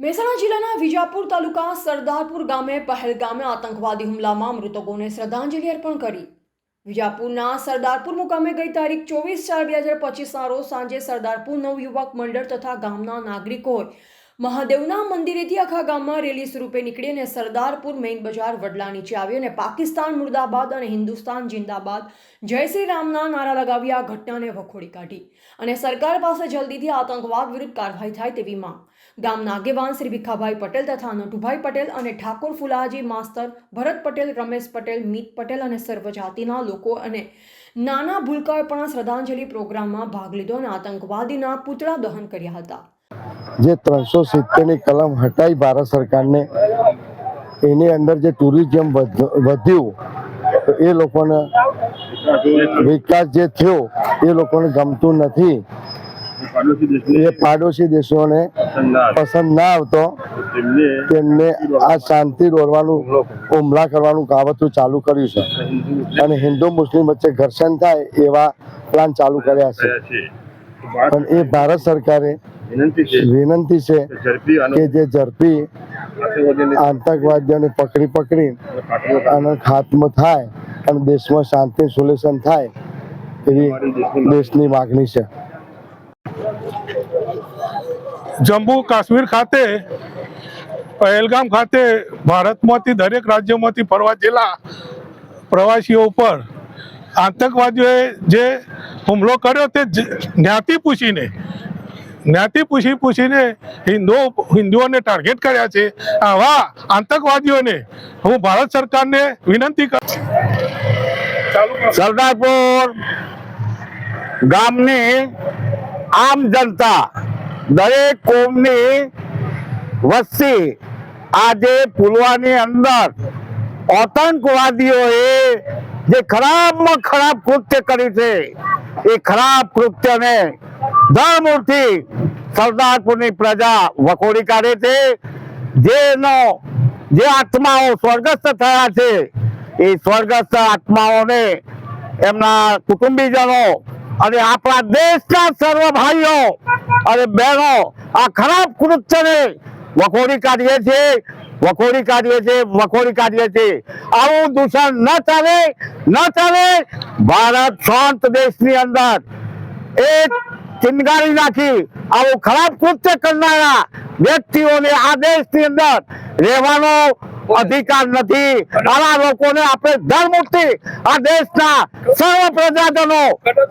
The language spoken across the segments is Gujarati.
મહેસાણા જિલ્લાના વિજાપુર તાલુકા સરદારપુર ગામે પહેલગામે આતંકવાદી હુમલામાં મૃતકોને શ્રદ્ધાંજલિ અર્પણ કરી. વિજાપુરના સરદારપુર મુકામે ગઈ તારીખ ચોવીસ ચાર બે હજાર પચીસના રોજ સાંજે સરદારપુર નવયુવક મંડળ તથા ગામના નાગરિકોએ મહાદેવના મંદિરેથી આખા ગામમાં રેલી સ્વરૂપે નીકળી અને સરદારપુર મેઇન બજાર વડલા નીચે આવી અને પાકિસ્તાન મુર્દાબાદ અને હિન્દુસ્તાન જિંદાબાદ જય શ્રી રામના નારા લગાવી આ ઘટનાને વખોડી કાઢી. અને સરકાર પાસે જલ્દીથી આતંકવાદ વિરુદ્ધ કાર્યવાહી થાય તેવી માંગ. ગામના આગેવાન શ્રી ભીખાભાઈ પટેલ તથા નટુભાઈ પટેલ અને ઠાકોર ફુલાજી, માસ્તર ભરત પટેલ, રમેશ પટેલ, મીત પટેલ અને સર્વ જાતિના લોકો અને નાના ભૂલકાળ પણ શ્રદ્ધાંજલિ પ્રોગ્રામમાં ભાગ લીધો અને આતંકવાદીના પૂતળા દહન કર્યા હતા. જે ત્રણસો સિત્તેરની કલમ હટાઈ ભારત સરકારને એની અંદર જે ટુરિઝમ વધ્યું એ લોકોને વિકાસ જે થયો એ લોકોને ગમતું નથી. એ પાડોશી દેશોને પસંદ ના આવતો તેમને આ શાંતિ દોરવાનું હુમલા કરવાનું કાવતરું ચાલુ કર્યું છે. અને હિન્દુ મુસ્લિમ વચ્ચે ઘર્ષણ થાય એવા પ્લાન ચાલુ કર્યા છે. પણ એ ભારત સરકારે વિનંતી છે. કે જે ઝડપી આતંકવાદીઓને આતંકવાદીઓને પકડી પકડી અને ખાત્મો થાય. અને દેશમાં શાંતિ સોલ્યુશન થાય એવી દેશની માગણી. છે. જમ્મુ કાશ્મીર ખાતે પહેલગામ ખાતે ભારતમાંથી દરેક રાજ્યોમાંથી ફરવા જેલા પ્રવાસીઓ ઉપર આતંકવાદીઓએ જે હુમલો કર્યો તે જ્ઞાતિ પૂછીને જ્ઞાતિ પૂછી પૂછીને હિન્દુઓ હિન્દુઓને ટાર્ગેટ કર્યા છે. આવા આતંકવાદીઓને હું ભારત સરકારને વિનંતી સરદારપુર ગામની આમ જનતા દરેક કોમની વસ્તી આજે પુલવાની અંદર આતંકવાદીઓએ જે ખરાબમાં ખરાબ કૃત્ય કર્યું છે, એ ખરાબ કૃત્યને ધરમૂળથી સરદારપુરની પ્રજા વખોડી કાઢે છે. જેનો જે આત્માઓ સ્વર્ગસ્થ થયા છે, એ સ્વર્ગસ્થ આત્માઓને એમના કુટુંબીજનો અને આપણા દેશના સર્વ ભાઈઓ અને બહેનો આ ખરાબ કૃત્યને વખોડી કાઢીએ છીએ, વખોડી કાઢીએ છીએ, વખોડી કાઢીએ છીએ. આવું દૂષણ ન ચાલે ન ચાલે. ભારત શાંત દેશની અંદર એક ચિનગારી નાખી. આવું ખરાબ કૃત્ય કરનારા વ્યક્તિઓને આ દેશની અંદર રહેવાનો અધિકાર નથી. આવા લોકોને આપણે ધર્મુક્તિ આ દેશના સર્વ પ્રજાજનો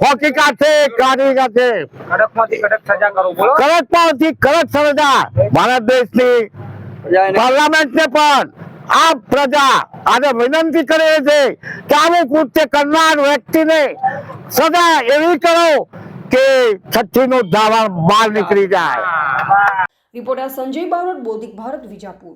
હોકી કાઢે કાઢી કાઢે કડકમાંથી કડક સજા કરો બોલો. કડકમાંથી કડક સજા ભારત દેશની પાર્લામેન્ટને પણ આ પ્રજા આજે વિનંતી કરે છે કે આવું કૃત્ય કરનાર વ્યક્તિને સજા એવી કરો કે છઠ્ઠી નું ધાવણ બહાર નીકળી જાય. રિપોર્ટર સંજય બારોટ બોધિક ભારત વિજાપુર.